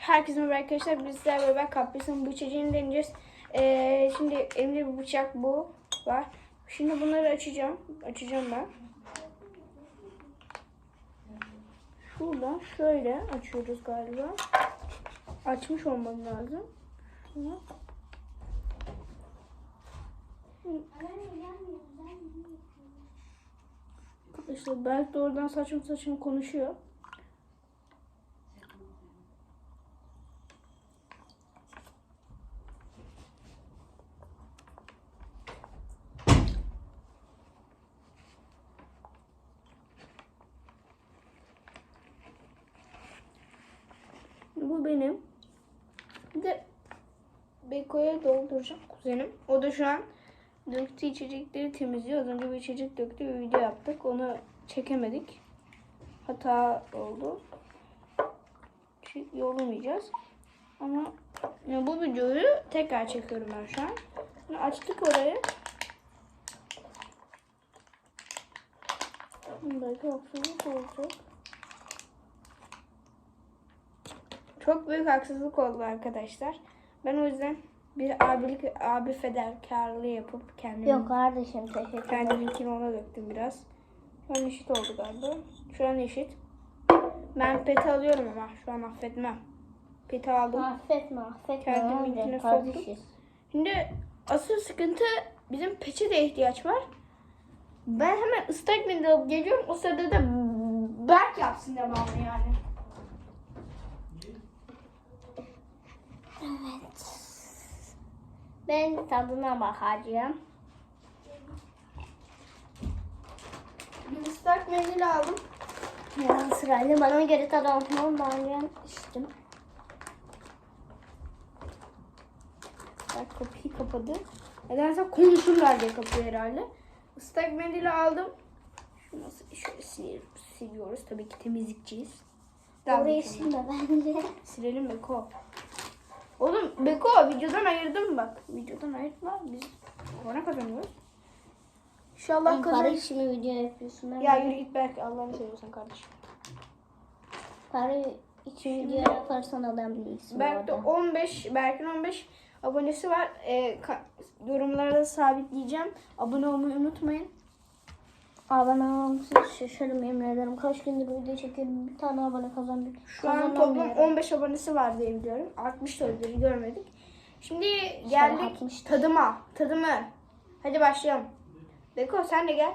Herkese merhaba arkadaşlar. Biz sizlerle beraber kaprisinin bu deneyeceğiz. Ee, şimdi elimde bir bıçak bu var. Şimdi bunları açacağım. Açacağım ben. Şuradan şöyle açıyoruz galiba. Açmış olmam lazım. Arkadaşlar Berk de oradan saçım saçım konuşuyor. Bu benim. Bir de Beko'ya dolduracağım kuzenim. O da şu an döktüğü içecekleri temizliyor. Az önce bir içecek döktü bir video yaptık. Onu çekemedik. Hata oldu. Yollamayacağız. Ama ya bu videoyu tekrar çekiyorum ben şu an. Şimdi açtık orayı. Belki haksızlık olacak. Çok büyük haksızlık oldu arkadaşlar. Ben o yüzden bir abilik, abi fedakarlığı yapıp kendimi, Yok kardeşim teşekkür ederim. kendiminkini ona döktüm biraz. Şu an eşit oldu galiba. Şu an eşit. Ben peti alıyorum ama şu an affetmem. Peti aldım. Affetme affetme. Kendiminkine soktum. Şimdi asıl sıkıntı bizim peçete ihtiyaç var. Ben hemen ıslak mendil alıp geliyorum. O sırada da Berk yapsın devamlı yani. Evet. Ben tadına bakacağım. Bir ıslak mendil aldım. Ya sırayla bana göre tadı almam ben içtim. Bak kapıyı kapadı. Nedense konuşurlar diye kapıyı herhalde. Islak mendili aldım. Şu nasıl şöyle sil- siliyoruz. Tabii ki temizlikçiyiz. Orayı silme bence. Silelim Beko. Oğlum Beko videodan ayırdım bak. Videodan ayırtma. Biz ona kazanıyoruz. İnşallah para kazan. işimi video yapıyorsun. Ben Ya yürü git belki Allah'ını seviyorsan kardeşim. Para için video yaparsan adam değilsin. Belki de orada. 15, Berk'in 15 abonesi var. Ee, ka- yorumlara da sabitleyeceğim. Abone olmayı unutmayın. Abone olmamsız şaşırım yemin ederim. Kaç gündür video çekiyorum. Bir tane abone kazandık. Şu an toplam 15 abonesi var diye biliyorum. 60 da öbürü görmedik. Şimdi geldik 60'tır. tadıma. Tadımı. Hadi başlayalım. Beko sen de gel.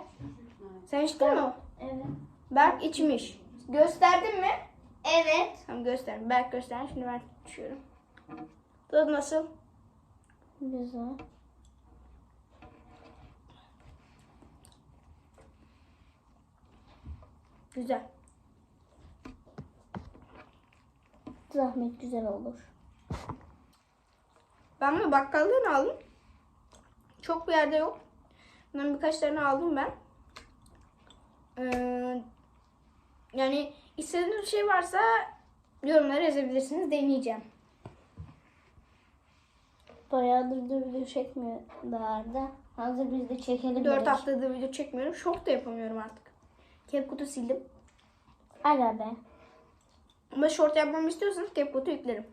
Sen içtin mi? Evet. Berk içmiş. Gösterdin mi? Evet. Tamam göster. Berk göster. Şimdi ben içiyorum. Tadı nasıl? Güzel. Güzel. Zahmet güzel olur. Ben bunu bakkaldan aldım. Çok bir yerde yok. Bundan birkaç tane aldım ben. Ee, yani istediğiniz bir şey varsa yorumlara yazabilirsiniz. Deneyeceğim. Bayağıdır da video çekmiyorlardı. Hazır biz de çekelim. 4 dedik. haftadır video çekmiyorum. Şok da yapamıyorum artık. CapCut'u sildim. Aga be. Ama short yapmamı istiyorsanız CapCut'u yüklerim.